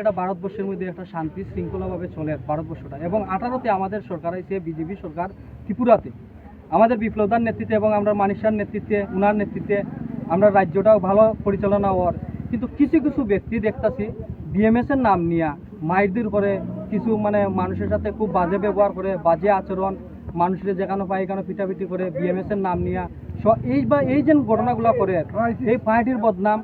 এটা ভারতবর্ষের মধ্যে একটা শান্তি শৃঙ্খলাভাবে চলে ভারতবর্ষটা। এবং আঠারোতে আমাদের সরকার আছে বিজেপি সরকার ত্রিপুরাতে। আমাদের বিপ্লবদার নেতৃত্বে এবং আমরা মানিসার নেতৃত্বে, উনার নেতৃত্বে আমরা রাজ্যটাও ভালো পরিচালনা হওয়ার। কিন্তু কিছু কিছু ব্যক্তি দেখতেছি বিএমএস এর নাম নিয়ে মাইরদির করে কিছু মানে মানুষের সাথে খুব বাজে ব্যবহার করে, বাজে আচরণ মানুষের যেখানে পায় এখানে পিটাপিটি করে বিএমএস এর নাম নিয়ে এই বা এই যে ঘটনাগুলো করে এই পার্টির বদনাম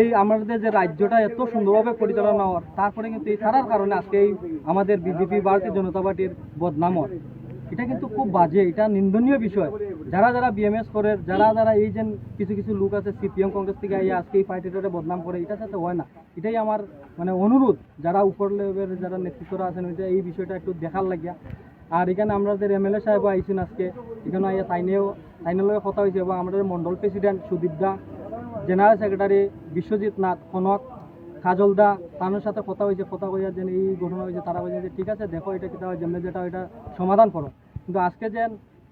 এই আমাদের যে রাজ্যটা এত সুন্দরভাবে পরিচালনা হওয়ার তারপরে কিন্তু এই তারার কারণে আজকে এই আমাদের বিজেপি ভারতীয় জনতা পার্টির বদনাম হয় এটা কিন্তু খুব বাজে এটা নিন্দনীয় বিষয়। যারা যারা বিএমএস করে যারা যারা এই যে কিছু কিছু লোক আছে সিপিএম কংগ্রেস থেকে এই আজকে এই পার্টিটারে বদনাম করে এটা যাতে হয় না। এটাই আমার মানে অনুরোধ যারা উপর লেভেলের যারা নেতৃত্বরা আছেন ওইটা এই বিষয়টা একটু দেখার লাগিয়া। আর এখানে আমাদের এমএলএ সাহেব আইসেন আজকে, এখানে আইয়া তাইনেও তাইনের লগে কথা হয়েছে এবং আমাদের mandal president Sudip da general secretary Biswajit Nath, Kanak, Kajal da তাদের সাথে কথা হয়েছে কথা কইয়া যেন এই ঘটনা হয়েছে তারা বলছে যে ঠিক আছে, দেখো এটা কিটা হয় যেটা এটা সমাধান করো। কিন্তু আজকে যে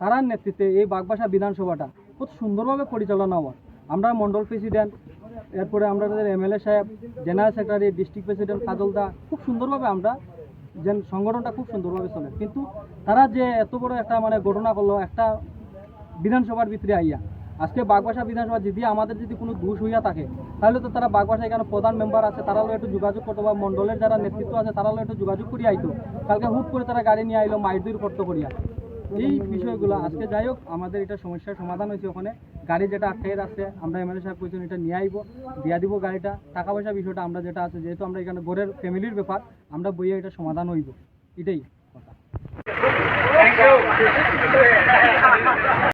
তারার নেতৃত্বে এই বাগবাসা বিধানসভাটা খুব সুন্দরভাবে পরিচালনা হওয়ার। আমরা মন্ডল প্রেসিডেন্ট এরপরে আমরা এমএলএ সাহেব general secretary district president Kajal da, খুব সুন্দরভাবে আমরা যে সংগঠনটা খুব সুন্দরভাবে চলে। কিন্তু তারা যে এত বড় একটা মানে ঘটনা করল, একটা বিধানসভার ভিতরে আইয়া, আজকে বাগবাসা বিধানসভা যদি আমাদের যদি কোনো দোষ হইয়া থাকে, তাহলে তো তারা বাগবাসায় কেন প্রধান মেম্বার আছে, তারা একটু যোগাযোগ করতো বা মন্ডলের যারা নেতৃত্ব আছে, তারা একটু যোগাযোগ করিয়া আইতো। কালকে হুট করে তারা গাড়ি নিয়ে আইলো মাইদুর করতো করিয়া। এই বিষয়গুলো আজকে যাই হোক, আমাদের এটা সমস্যার সমাধান হয়েছে ওখানে। গাড়ি যেটা আটকে রাখছে, আমরা এমএলএ সাহেব কইছেন এটা নিয়ে আইবো, দিয়া দিব গাড়িটা। টাকা পয়সা বিষয়টা আমরা যেটা আছে, যেহেতু আমরা এখানে ঘরের ফ্যামিলির ব্যাপার, আমরা বইয়ে এটা সমাধান হইব। এটাই কথা।